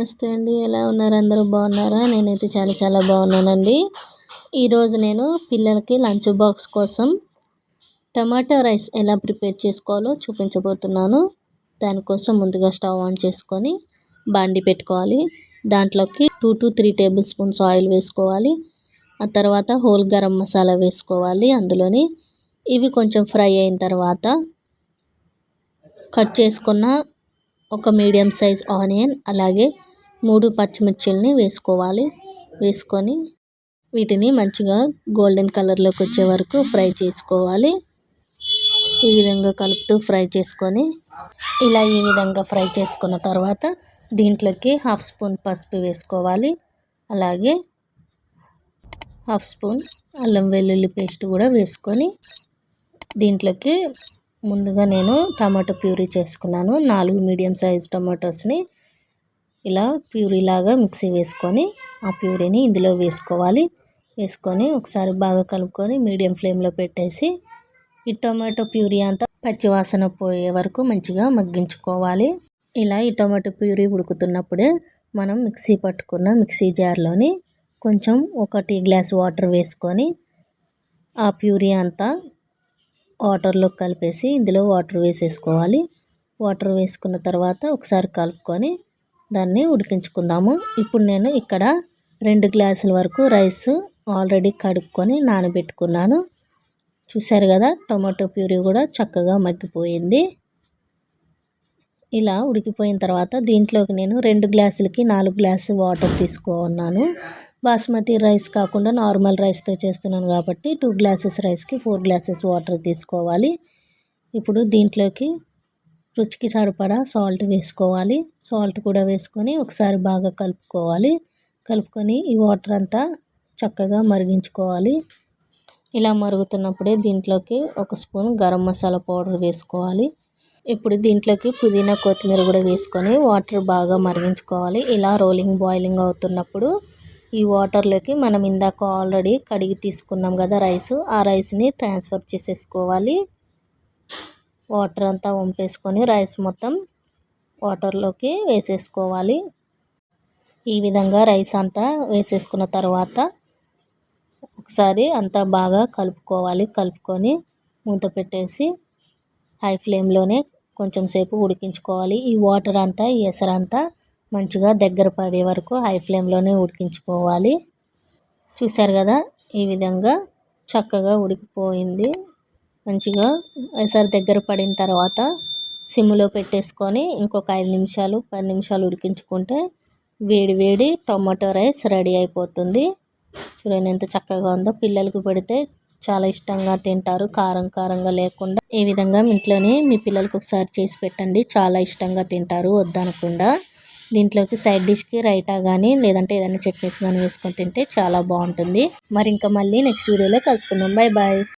నమస్తే అండి. ఎలా ఉన్నారు? అందరూ బాగున్నారా? నేనైతే చాలా చాలా బాగున్నానండి. ఈరోజు నేను పిల్లలకి లంచ్ బాక్స్ కోసం టమాటా రైస్ ఎలా ప్రిపేర్ చేసుకోవాలో చూపించబోతున్నాను. దానికోసం ముందుగా స్టవ్ ఆన్ చేసుకొని బాండి పెట్టుకోవాలి. దాంట్లోకి two to three tablespoons oil వేసుకోవాలి. ఆ తర్వాత హోల్ గరం మసాలా వేసుకోవాలి అందులోని. ఇవి కొంచెం ఫ్రై అయిన తర్వాత కట్ చేసుకున్న ఒక మీడియం సైజ్ ఆనియన్ అలాగే మూడు పచ్చిమిర్చిల్ని వేసుకోవాలి. వేసుకొని వీటిని మంచిగా గోల్డెన్ కలర్లోకి వచ్చే వరకు ఫ్రై చేసుకోవాలి. ఈ విధంగా కలుపుతూ ఫ్రై చేసుకొని ఇలా ఈ విధంగా ఫ్రై చేసుకున్న తర్వాత దీంట్లోకి హాఫ్ స్పూన్ పసుపు వేసుకోవాలి. అలాగే హాఫ్ స్పూన్ అల్లం వెల్లుల్లి పేస్ట్ కూడా వేసుకొని దీంట్లోకి ముందుగా నేను టమాటో ప్యూరీ చేసుకున్నాను. నాలుగు మీడియం సైజ్ టమాటోస్ని ఇలా ప్యూరీ లాగా మిక్సీ వేసుకొని ఆ ప్యూరీని ఇందులో వేసుకోవాలి. వేసుకొని ఒకసారి బాగా కలుపుకొని మీడియం ఫ్లేమ్లో పెట్టేసి ఈ టమాటో ప్యూరీ అంతా పచ్చివాసన పోయే వరకు మంచిగా మగ్గించుకోవాలి. ఇలా ఈ టమాటో ప్యూరీ ఉడుకుతున్నప్పుడే మనం మిక్సీ పట్టుకున్న మిక్సీ జార్లోని కొంచెం ఒక టీ గ్లాస్ వాటర్ వేసుకొని ఆ ప్యూరీ అంతా వాటర్లో కలిపేసి ఇందులో వాటర్ వేసేసుకోవాలి. వాటర్ వేసుకున్న తర్వాత ఒకసారి కలుపుకొని దాన్ని ఉడికించుకుందాము. ఇప్పుడు నేను ఇక్కడ రెండు గ్లాసుల వరకు రైస్ ఆల్రెడీ కడుక్కొని నానబెట్టుకున్నాను. చూశారు కదా టొమాటో ప్యూరీ కూడా చక్కగా మగ్గిపోయింది. ఇలా ఉడికిపోయిన తర్వాత దీంట్లోకి నేను రెండు గ్లాసులకి నాలుగు గ్లాసు వాటర్ తీసుకున్నాను. బాస్మతి రైస్ కాకుండా నార్మల్ రైస్తో చేస్తున్నాను కాబట్టి టూ గ్లాసెస్ రైస్కి ఫోర్ గ్లాసెస్ వాటర్ తీసుకోవాలి. ఇప్పుడు దీంట్లోకి రుచికి సరిపడా సాల్ట్ వేసుకోవాలి. సాల్ట్ కూడా వేసుకొని ఒకసారి బాగా కలుపుకోవాలి. కలుపుకొని ఈ వాటర్ అంతా చక్కగా మరిగించుకోవాలి. ఇలా మరుగుతున్నప్పుడే దీంట్లోకి ఒక స్పూన్ గరం మసాలా పౌడర్ వేసుకోవాలి. ఇప్పుడు దీంట్లోకి పుదీనా కొత్తిమీర కూడా వేసుకొని వాటర్ బాగా మరిగించుకోవాలి. ఇలా రోలింగ్ బాయిలింగ్ అవుతున్నప్పుడు ఈ వాటర్లోకి మనం ఇందాక ఆల్రెడీ కడిగి తీసుకున్నాం కదా రైస్. ఆ రైస్ని ట్రాన్స్ఫర్ చేసేసుకోవాలి. వాటర్ అంతా వంపేసుకొని రైస్ మొత్తం వాటర్లోకి వేసేసుకోవాలి. ఈ విధంగా రైస్ అంతా వేసేసుకున్న తర్వాత ఒకసారి అంతా బాగా కలుపుకోవాలి. కలుపుకొని మూత పెట్టేసి హై ఫ్లేమ్లోనే కొంచెం సేపు ఉడికించుకోవాలి. ఈ వాటర్ అంతా ఈ ఎసరంతా మంచిగా దగ్గర పడే వరకు హై ఫ్లేమ్లోనే ఉడికించుకోవాలి. చూశారు కదా ఈ విధంగా చక్కగా ఉడికిపోయింది. మంచిగా ఎసరు దగ్గర పడిన తర్వాత సిమ్లో పెట్టేసుకొని ఇంకొక ఐదు నిమిషాలు పది నిమిషాలు ఉడికించుకుంటే వేడి వేడి టొమాటో రైస్ రెడీ అయిపోతుంది. చూడండి ఎంత చక్కగా ఉందో. పిల్లలకి పెడితే చాలా ఇష్టంగా తింటారు. కారం కారంగా లేకుండా ఈ విధంగా ఇంట్లోనే మీ పిల్లలకి ఒకసారి చేసి పెట్టండి. చాలా ఇష్టంగా తింటారు. వద్దనకుండా దీంట్లోకి సైడ్ డిష్కి రైటా కానీ లేదంటే ఏదైనా చట్నీస్ కానీ వేసుకొని తింటే చాలా బాగుంటుంది. మరి ఇంకా మళ్ళీ నెక్స్ట్ వీడియోలో కలుసుకుందాం. Bye bye